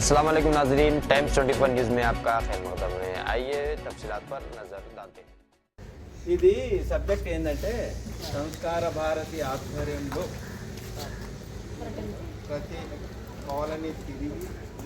अस्सलाम वालेकुम नाजरीन टाइम्स 24 न्यूज़ में आपका खैर मकदम है आइए तफसीलात पर नज़र डालते हैं ఇది సబ్జెక్ట్ ఏంటంటే సంస్కార భారతి ఆధ్వర్యంలో ప్రతి కాలనీ తిరిగి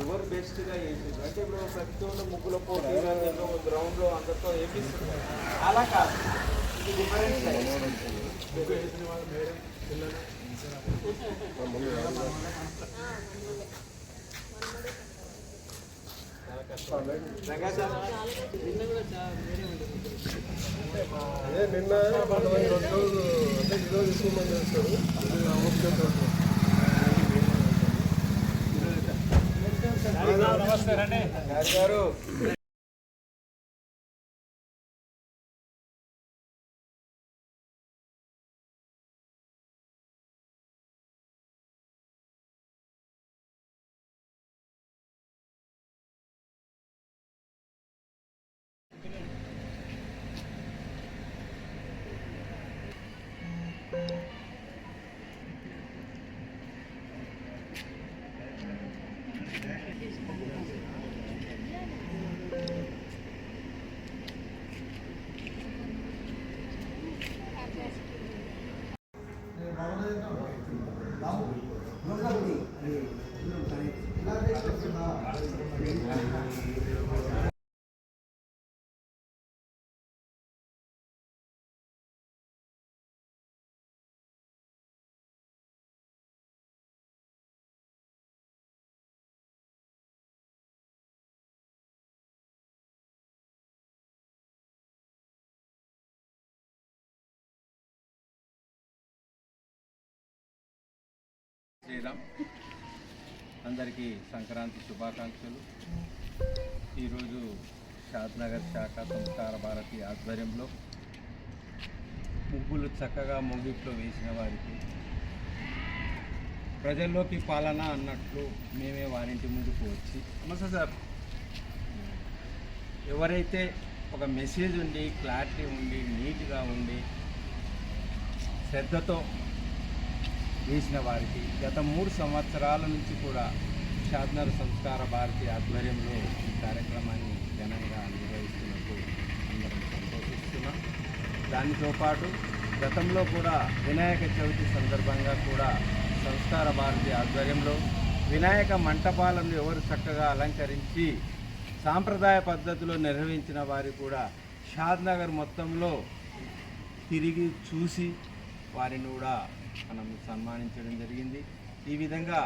ఎవరు బెస్ట్గా వేసింది అంటే ఇప్పుడు ప్రతి చోట ముగ్గుల పోటీలు అందులో గ్రౌండ్లో అందరితో వేపిస్తుంది అలా కాదు ఇది డిఫరెంట్ ముగ్గు వేసిన వాళ్ళు మేడం పిల్లలు అదే నిన్న కొంతమంది రెండు. రోజులు అంటే గారు శ్రీరామ్. అందరికీ సంక్రాంతి శుభాకాంక్షలు. ఈరోజు షాద్నగర్ శాఖ సంస్కార భారతి ఆధ్వర్యంలో ముగ్గులు చక్కగా ముగింపులో వేసిన వారికి ప్రజల్లోకి పాలన అన్నట్లు మేమే వారింటి ముందుకు వచ్చి నమస్తే సార్. ఎవరైతే ఒక మెసేజ్ ఉండి క్లారిటీ ఉండి నీట్గా ఉండి శ్రద్ధతో వేసిన వారికి గత మూడు సంవత్సరాల నుంచి కూడా షాద్నర్ సంస్కార భారతి ఆధ్వర్యంలో ఈ కార్యక్రమాన్ని ఘనంగా నిర్వహిస్తున్నట్టు అందరం సంతోషిస్తున్నాం. దానితో పాటు గతంలో కూడా వినాయక చవితి సందర్భంగా కూడా సంస్కార భారతి ఆధ్వర్యంలో వినాయక మంటపాలను ఎవరు చక్కగా అలంకరించి సాంప్రదాయ పద్ధతిలో నిర్వహించిన వారు కూడా షాద్నగర్ మొత్తంలో తిరిగి చూసి వారిని కూడా మనం సన్మానించడం జరిగింది. ఈ విధంగా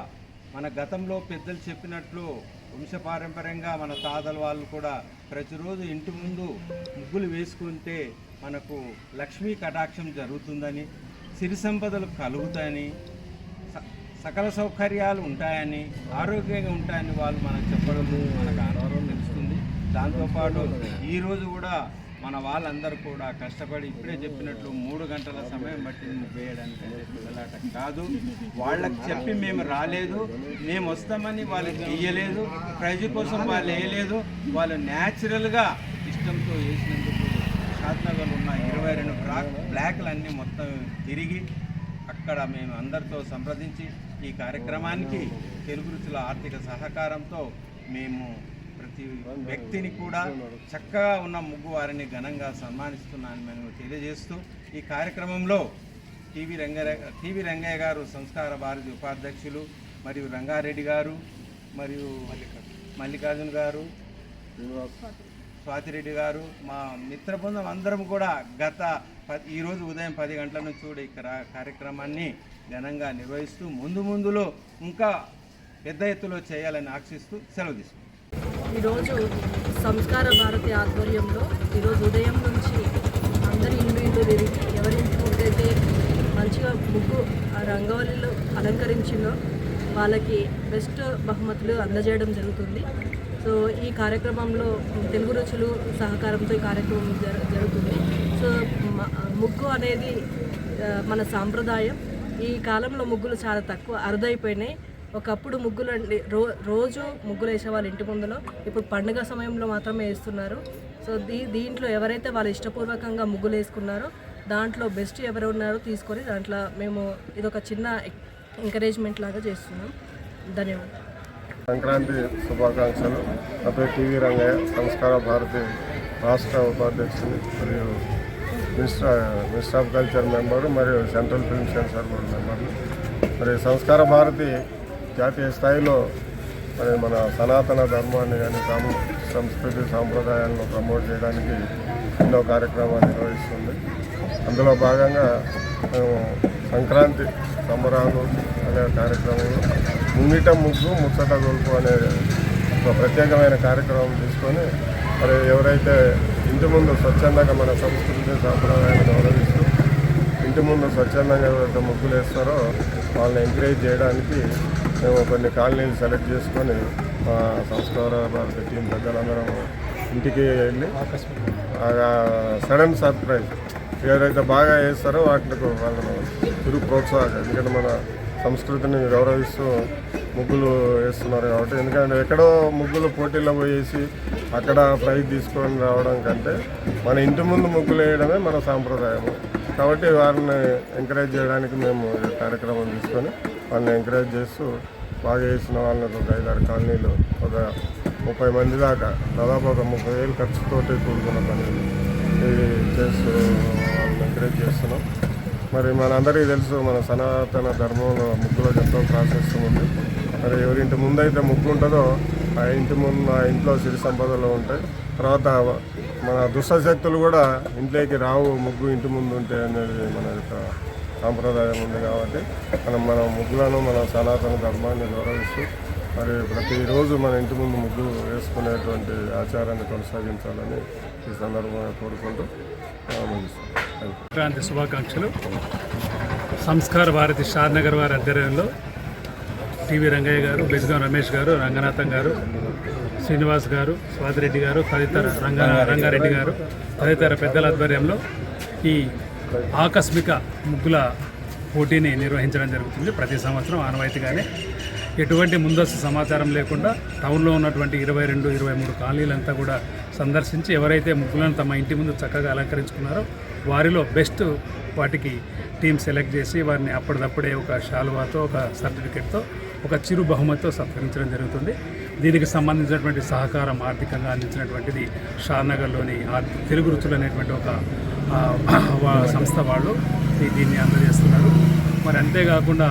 మన గతంలో పెద్దలు చెప్పినట్లు వంశపారంపర్యంగా మన తాతల వాళ్ళు కూడా ప్రతిరోజు ఇంటి ముందు ముగ్గులు వేసుకుంటే మనకు లక్ష్మీ కటాక్షం జరుగుతుందని సిరి సంపదలు కలుగుతాయని స- సకల సౌకర్యాలు ఉంటాయని ఆరోగ్యంగా ఉంటాయని వాళ్ళు మనకు చెప్పడం మనకు ఆనవరం తెలుస్తుంది. దాంతోపాటు ఈరోజు కూడా మన వాళ్ళందరూ కూడా కష్టపడి ఇప్పుడే చెప్పినట్లు మూడు గంటల సమయం పట్టింది వేయడానికి అంటే కాదు వాళ్ళకి చెప్పి మేము రాలేదు మేము వస్తామని వాళ్ళకి వేయలేదు ప్రైజ్ కోసం వాళ్ళు వేయలేదు వాళ్ళు న్యాచురల్గా ఇష్టంతో వేసినందుకు షాద్నగర్లో ఉన్న ఇరవై రెండు బ్లాక్ బ్లాక్లన్నీ మొత్తం తిరిగి అక్కడ మేము అందరితో సంప్రదించి ఈ కార్యక్రమానికి తెలుగు రుచుల ఆర్థిక సహకారంతో మేము ప్రతి వ్యక్తిని కూడా చక్కగా ఉన్న ముగ్గు వారిని ఘనంగా సన్మానిస్తున్నాను మేము తెలియజేస్తూ ఈ కార్యక్రమంలో టీవీ రంగయ్య టీవీ రంగయ్య గారు సంస్కార భారతి ఉపాధ్యక్షులు మరియు రంగారెడ్డి గారు మరియు మల్లికార్జున్ గారు స్వాతిరెడ్డి గారు మా మిత్ర బృందం అందరం కూడా గత ప- ఈరోజు ఉదయం పది గంటల నుంచి కూడా ఇక్కడ కార్యక్రమాన్ని ఘనంగా నిర్వహిస్తూ ముందు ముందులో ఇంకా పెద్ద ఎత్తులో చేయాలని ఆశిస్తూ సెలవు తీసుకుంటాం ఈరోజు సంస్కార భారతి ఆధ్వర్యంలో ఈరోజు ఉదయం నుంచి అందరి ఇల్లు ఇల్లు తిరిగి ఎవరింటి ముందైతే మంచిగా ముగ్గు రంగవల్లిలో అలంకరించిందో వాళ్ళకి బెస్ట్ బహుమతులు అందజేయడం జరుగుతుంది. సో ఈ కార్యక్రమంలో తెలుగు రుచులు సహకారంతో ఈ కార్యక్రమం జరు- జరుగుతుంది. సో ముగ్గు అనేది మన సాంప్రదాయం. ఈ కాలంలో ముగ్గులు చాలా తక్కువ అరుదైపోయినాయి. ఒకప్పుడు ముగ్గులు రో రోజు ముగ్గులు వేసేవాళ్ళు ఇంటి ముందులో ఇప్పుడు పండుగ సమయంలో మాత్రమే వేస్తున్నారు. సో దీ దీంట్లో ఎవరైతే వాళ్ళు ఇష్టపూర్వకంగా ముగ్గులు వేసుకున్నారో దాంట్లో బెస్ట్ ఎవరు ఉన్నారో తీసుకొని దాంట్లో మేము ఇదొక చిన్న ఎంకరేజ్మెంట్ లాగా చేస్తున్నాం. ధన్యవాదాలు. సంక్రాంతి శుభాకాంక్షలు. నా పేరు టీవీ రంగయ్య సంస్కార భారతి రాష్ట్ర ఉపాధ్యక్షుని మరియు minister minister of culture member మరియు సెంట్రల్ ఫిల్మ్ సెన్సార్ బోర్డు మెంబర్లు మరి సంస్కార భారతి జాతీయ స్థాయిలో మరి మన సనాతన ధర్మాన్ని కానీ సాము సంస్కృతి సాంప్రదాయాలను ప్రమోట్ చేయడానికి ఎన్నో కార్యక్రమాలు నిర్వహిస్తుంది. అందులో భాగంగా మేము సంక్రాంతి సంబరాలు అనే కార్యక్రమంలో ముంగిట ముగ్గు ముచ్చట గొలుపు అనే ఒక ప్రత్యేకమైన కార్యక్రమం తీసుకొని మరి ఎవరైతే ఇంటి ముందు స్వచ్ఛందంగా మన సంస్కృతి సాంప్రదాయాన్ని గౌరవిస్తూ ఇంటి ముందు స్వచ్ఛందంగా ఎవరైతే ముగ్గులు వేస్తారో వాళ్ళని ఎంకరేజ్ చేయడానికి మేము కొన్ని కాలనీలు సెలెక్ట్ చేసుకొని సంస్కార భారత టీం పెద్దలందరం ఇంటికి వెళ్ళి సడన్ సర్ప్రైజ్ ఎవరైతే బాగా వేస్తారో వాటికి వాళ్ళను తిరుగు ప్రోత్సాహం ఎందుకంటే మన సంస్కృతిని గౌరవిస్తూ ముగ్గులు వేస్తున్నారు కాబట్టి ఎందుకంటే ఎక్కడో ముగ్గులు పోటీల్లో పోయేసి అక్కడ ప్రైజ్ తీసుకొని రావడం కంటే మన ఇంటి ముందు ముగ్గులు వేయడమే మన సాంప్రదాయం కాబట్టి వారిని ఎంకరేజ్ చేయడానికి మేము కార్యక్రమం తీసుకొని వాళ్ళని ఎంకరేజ్ చేస్తూ బాగా చేసిన వాళ్ళని ఒక ఐదారు కాలనీలు ఒక ముప్పై మంది దాకా దాదాపు ఒక ముప్పై వేలు ఖర్చుతోటి కూడుకున్న పని ఇది చేస్తూ వాళ్ళని ఎంకరేజ్ చేస్తున్నాం. మరి మనందరికీ తెలుసు మన సనాతన ధర్మంలో ముగ్గులో ఎంతో ప్రాసెస్ ఉంది. మరి ఎవరింటి ముందు అయితే ముగ్గు ఉంటుందో ఆ ఇంటి ముందు ఆ ఇంట్లో సిరి సంపదలు ఉంటాయి. తర్వాత మన దుష్టశక్తులు కూడా ఇంట్లోకి రావు ముగ్గు ఇంటి ముందు ఉంటే అనేది మన యొక్క సాంప్రదాయం ఉంది కాబట్టి మనం మన ముగ్గులను మన సనాతన ధర్మాన్ని గౌరవిస్తూ మరి ప్రతిరోజు మన ఇంటి ముందు ముగ్గు వేసుకునేటువంటి ఆచారాన్ని కొనసాగించాలని ఈ సందర్భంగా కోరుకుంటూ సంక్రాంతి శుభాకాంక్షలు. సంస్కార భారతి షార్నగర్ వారి ఆధ్వర్యంలో టీవీ రంగయ్య గారు బెజ్గాం రమేష్ గారు రంగనాథం గారు శ్రీనివాస్ గారు స్వాతిరెడ్డి గారు తదితర రంగా రంగారెడ్డి గారు తదితర పెద్దల ఆధ్వర్యంలో ఈ ఆకస్మిక ముగ్గుల పోటీని నిర్వహించడం జరుగుతుంది. ప్రతి సంవత్సరం ఆనవాయితీగానే ఎటువంటి ముందస్తు సమాచారం లేకుండా టౌన్లో ఉన్నటువంటి ఇరవై రెండు ఇరవై మూడు కాలనీలంతా కూడా సందర్శించి ఎవరైతే ముగ్గులను తమ ఇంటి ముందు చక్కగా అలంకరించుకున్నారో వారిలో బెస్ట్ వాటికి టీం సెలెక్ట్ చేసి వారిని అప్పటిదప్పుడే ఒక శాలువాతో ఒక సర్టిఫికెట్తో ఒక చిరు బహుమతితో సత్కరించడం జరుగుతుంది. దీనికి సంబంధించినటువంటి సహకారం ఆర్థికంగా అందించినటువంటిది షార్నగర్లోని ఆర్- తెలుగు రుచులు అనేటువంటి ఒక సంస్థ వాళ్ళు దీన్ని అందజేస్తున్నారు. మరి అంతేకాకుండా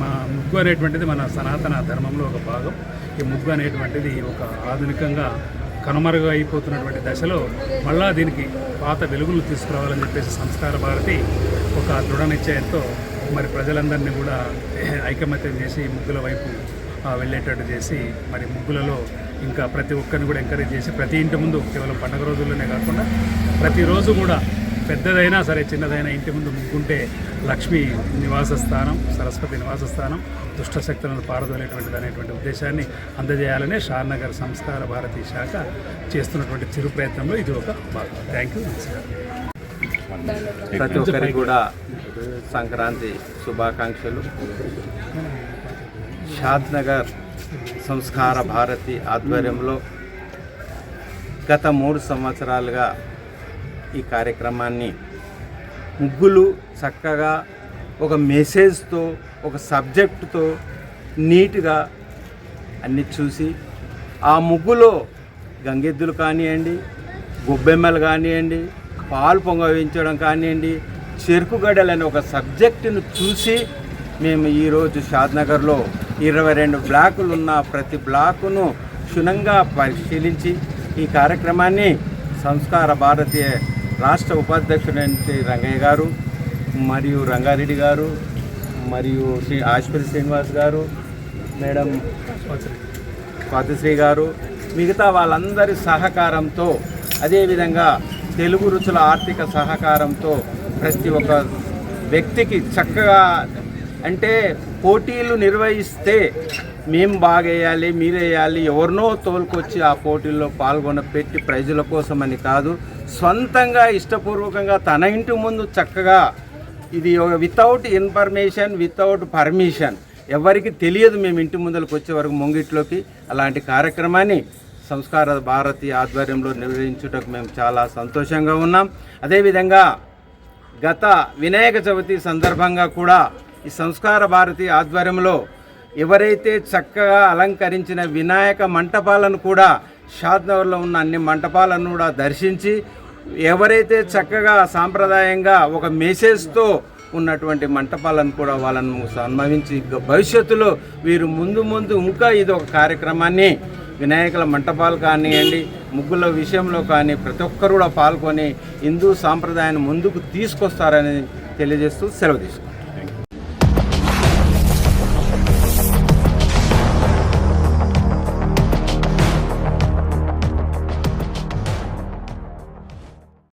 మా ముగ్గు అనేటువంటిది మన సనాతన ధర్మంలో ఒక భాగం. ఈ ముగ్గు అనేటువంటిది ఒక ఆధునికంగా కనుమరుగు అయిపోతున్నటువంటి దశలో మళ్ళా దీనికి పాత వెలుగులు తీసుకురావాలని చెప్పేసి సంస్కార భారతి ఒక దృఢ నిశ్చయంతో మరి ప్రజలందరినీ కూడా ఐకమత్యం చేసి ముగ్గుల వైపు వెళ్ళేటట్టు చేసి మరి ముగ్గులలో ఇంకా ప్రతి ఒక్కరిని కూడా ఎంకరేజ్ చేసి ప్రతి ఇంటి ముందు కేవలం పండగ రోజుల్లోనే కాకుండా ప్రతిరోజు కూడా పెద్దదైనా సరే చిన్నదైనా ఇంటి ముందు ముగ్గుంటే లక్ష్మి నివాస స్థానం సరస్వతి నివాస స్థానం దుష్టశక్తులను పారదోలేటువంటిది అనేటువంటి ఉద్దేశాన్ని అందజేయాలనే షార్నగర్ సంస్కార భారతి శాఖ చేస్తున్నటువంటి చిరు ప్రయత్నంలో ఇది ఒక భాగం. థ్యాంక్ యూ ప్రతి ఒక్కరికి కూడా సంక్రాంతి శుభాకాంక్షలు. షాద్నగర్ సంస్కార భారతి ఆధ్వర్యంలో గత మూడు సంవత్సరాలుగా ఈ కార్యక్రమాన్ని ముగ్గులు చక్కగా ఒక మెసేజ్తో ఒక సబ్జెక్టుతో నీట్గా అన్ని చూసి ఆ ముగ్గులో గంగెద్దులు కానివ్వండి గొబ్బెమ్మలు కానివ్వండి పాలు పొంగవించడం కానివ్వండి చెరుకు అనే ఒక సబ్జెక్టును చూసి మేము ఈరోజు షాద్నగర్లో ఇరవై రెండు బ్లాకులు ఉన్న ప్రతి బ్లాకును క్షుణ్ణంగా పరిశీలించి ఈ కార్యక్రమాన్ని సంస్కార భారతీయ రాష్ట్ర ఉపాధ్యక్షుడైన రంగయ్య గారు మరియు రంగారెడ్డి గారు మరియు శ్రీ ఆశ్వరి శ్రీనివాస్ గారు మేడం స్వాతిశ్రీ గారు మిగతా వాళ్ళందరి సహకారంతో అదేవిధంగా తెలుగు రుచుల ఆర్థిక సహకారంతో ప్రతి ఒక్క వ్యక్తికి చక్కగా అంటే పోటీలు నిర్వహిస్తే మేము బాగేయాలి మీరేయాలి ఎవరినో తోలుకొచ్చి ఆ పోటీల్లో పాల్గొన పెట్టి ప్రజల కోసమని కాదు సొంతంగా ఇష్టపూర్వకంగా తన ఇంటి ముందు చక్కగా ఇది వితౌట్ ఇన్ఫర్మేషన్ వితౌట్ పర్మిషన్ ఎవరికి తెలియదు మేము ఇంటి ముందరకు వచ్చే వరకు ముంగిట్లోకి. అలాంటి కార్యక్రమాన్ని సంస్కార భారతి ఆధ్వర్యంలో నిర్వహించుటకు మేము చాలా సంతోషంగా ఉన్నాం. అదేవిధంగా గత వినాయక చవితి సందర్భంగా కూడా ఈ సంస్కార భారతి ఆధ్వర్యంలో ఎవరైతే చక్కగా అలంకరించిన వినాయక మంటపాలను కూడా షాద్నగర్లో ఉన్న అన్ని మంటపాలను కూడా దర్శించి ఎవరైతే చక్కగా సాంప్రదాయంగా ఒక మెసేజ్తో ఉన్నటువంటి మంటపాలను కూడా వాళ్ళను సన్మానించి భవిష్యత్తులో వీరు ముందు ముందు ఇంకా ఇది ఒక కార్యక్రమాన్ని వినాయకుల మంటపాలు కానివ్వండి ముగ్గుల విషయంలో కానీ ప్రతి ఒక్కరు కూడా పాల్గొని హిందూ సాంప్రదాయాన్ని ముందుకు తీసుకొస్తారని తెలియజేస్తూ సెలవు తీసుకుంటారు